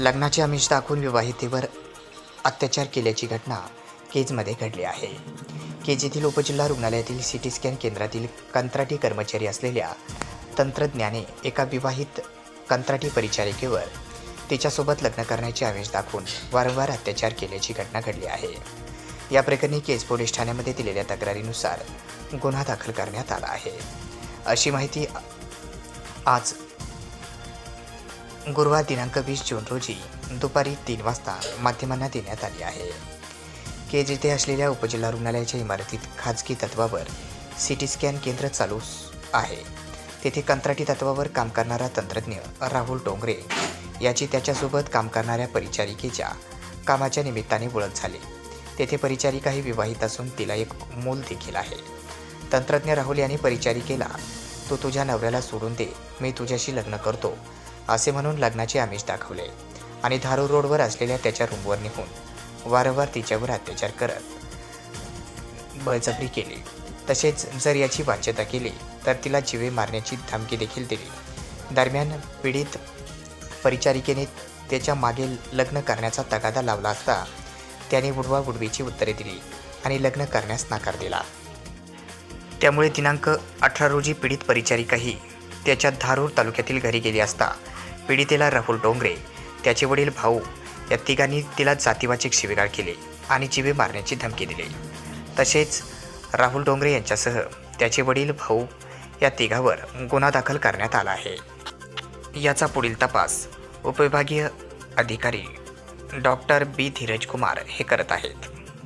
लग्नाचे आमिष दाखवून विवाहितेवर अत्याचार केल्याची घटना केजमध्ये घडली आहे. केज येथील उपजिल्हा रुग्णालयातील सी टी स्कॅन केंद्रातील कंत्राटी कर्मचारी असलेल्या तंत्रज्ञाने एका विवाहित कंत्राटी परिचारिकेवर तिच्यासोबत लग्न करण्याचे आमिष दाखवून वारंवार अत्याचार केल्याची घटना घडली आहे. या प्रकरणी केज पोलीस ठाण्यामध्ये दिलेल्या तक्रारीनुसार गुन्हा दाखल करण्यात आला आहे. अशी माहिती आज गुरुवार दिनांक वीस जून रोजी दुपारी तीन वाजता माध्यमांना देण्यात आली आहे. केज येथे असलेल्या उपजिल्हा रुग्णालयाच्या इमारतीत खाजगी तत्वावर सी टी स्कॅन केंद्र चालू आहे. तेथे कंत्राटी तत्वावर काम करणारा तंत्रज्ञ राहुल डोंगरे याची त्याच्यासोबत काम करणाऱ्या परिचारिकेच्या कामाच्या निमित्ताने ओळख झाली. तेथे परिचारिका ही विवाहित असून तिला एक मूल देखील आहे. तंत्रज्ञ राहुल यांनी परिचारिकेला तू तुझ्या नवऱ्याला सोडून दे मी तुझ्याशी लग्न करतो असे म्हणून लग्नाचे आमिष दाखवले. आणि धारू रोडवर असलेल्या त्याच्या रूमवर निघून वारंवार तिच्यावर अत्याचार करत बळजबरी केली. तसेच जर याची वाच्यता केली तर तिला जीवे मारण्याची धमकी देखील दिली. दरम्यान पीडित परिचारिकेने त्याच्यामागे लग्न करण्याचा तगादा लावला असता त्याने बुडवा बुडवीची उत्तरे दिली आणि लग्न करण्यास नकार दिला. त्यामुळे दिनांक अठरा रोजी पीडित परिचारिकाही त्याच्या धारूर तालुक्यातील घरी गेली असता पीडितेला राहुल डोंगरे त्याचे वडील भाऊ या तिघांनी तिला जातीवाचक शिवीगाळ केली आणि जीवे मारण्याची धमकी दिली. तसेच राहुल डोंगरे यांच्यासह त्याचे वडील भाऊ या तिघावर गुन्हा दाखल करण्यात आला आहे. याचा पुढील तपास उपविभागीय अधिकारी डॉक्टर बी. धीरज कुमार हे करत आहेत.